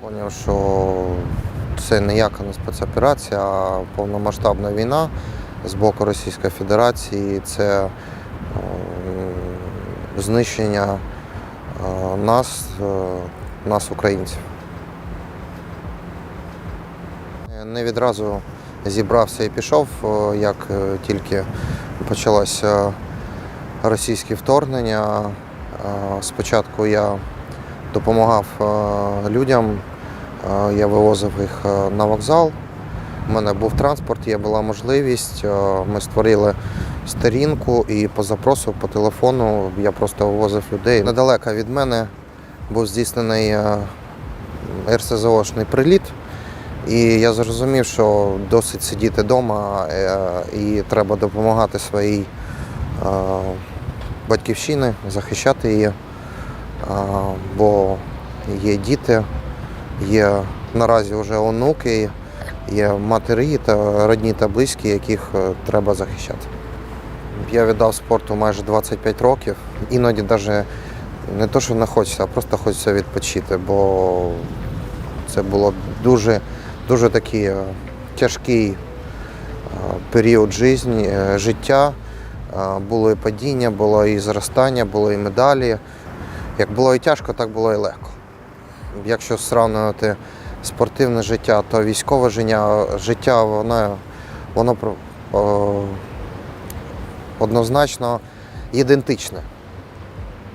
Поняв, що це ніяка не спецоперація, а повномасштабна війна з боку Російської Федерації. Це е, знищення е, нас, е, нас, українців. Не відразу зібрався і пішов, як тільки почалося російське вторгнення. Спочатку я допомагав людям, я вивозив їх е, на вокзал. У мене був транспорт, є була можливість. е, Ми створили сторінку і по запросу, по телефону я просто вивозив людей. Недалеко від мене був здійснений е, РСЗОшний приліт. І я зрозумів, що досить сидіти вдома і треба допомагати своїй батьківщині, захищати її. Бо є діти, є наразі вже онуки, є матері та родні та близькі, яких е, треба захищати. Я віддав спорту майже 25 років. Іноді навіть не то, що не хочеться, а просто хочеться відпочити, бо це було дуже, дуже такий е, тяжкий е, період життя. Було і падіння, було і зростання, було і медалі. Як було і тяжко, так було і легко. Якщо сравнювати спортивне життя, то військове життя, життя воно, воно о, однозначно ідентичне.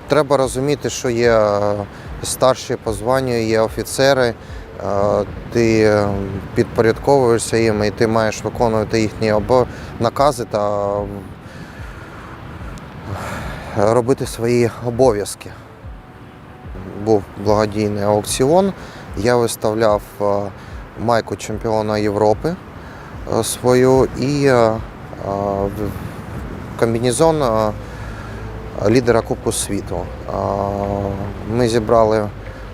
Треба розуміти, що є е, старші по званню, є офіцери, е, ти е, підпорядковуєшся їм і ти маєш виконувати їхні накази та е, робити свої обов'язки. Був благодійний аукціон. Я виставляв е, майку чемпіона Європи е, свою і е, комбінезон лідера Кубку світу. Ми зібрали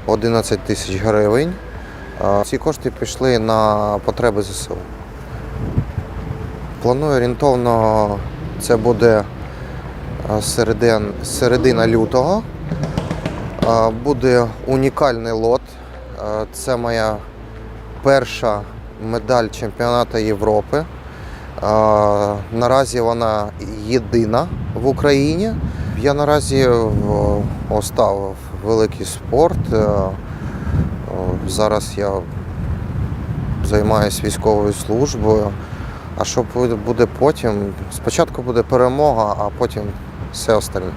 11 тисяч гривень. Ці кошти пішли на потреби ЗСУ. Планую орієнтовно, це буде середин, середина лютого. Е, Буде унікальний лот. Е, Це моя перша медаль чемпіонату Європи. Е, Наразі вона єдина в Україні. Я наразі оставив великий спорт. Е, е, Зараз я займаюся військовою службою. А що буде потім? Спочатку буде перемога, а потім все остальне.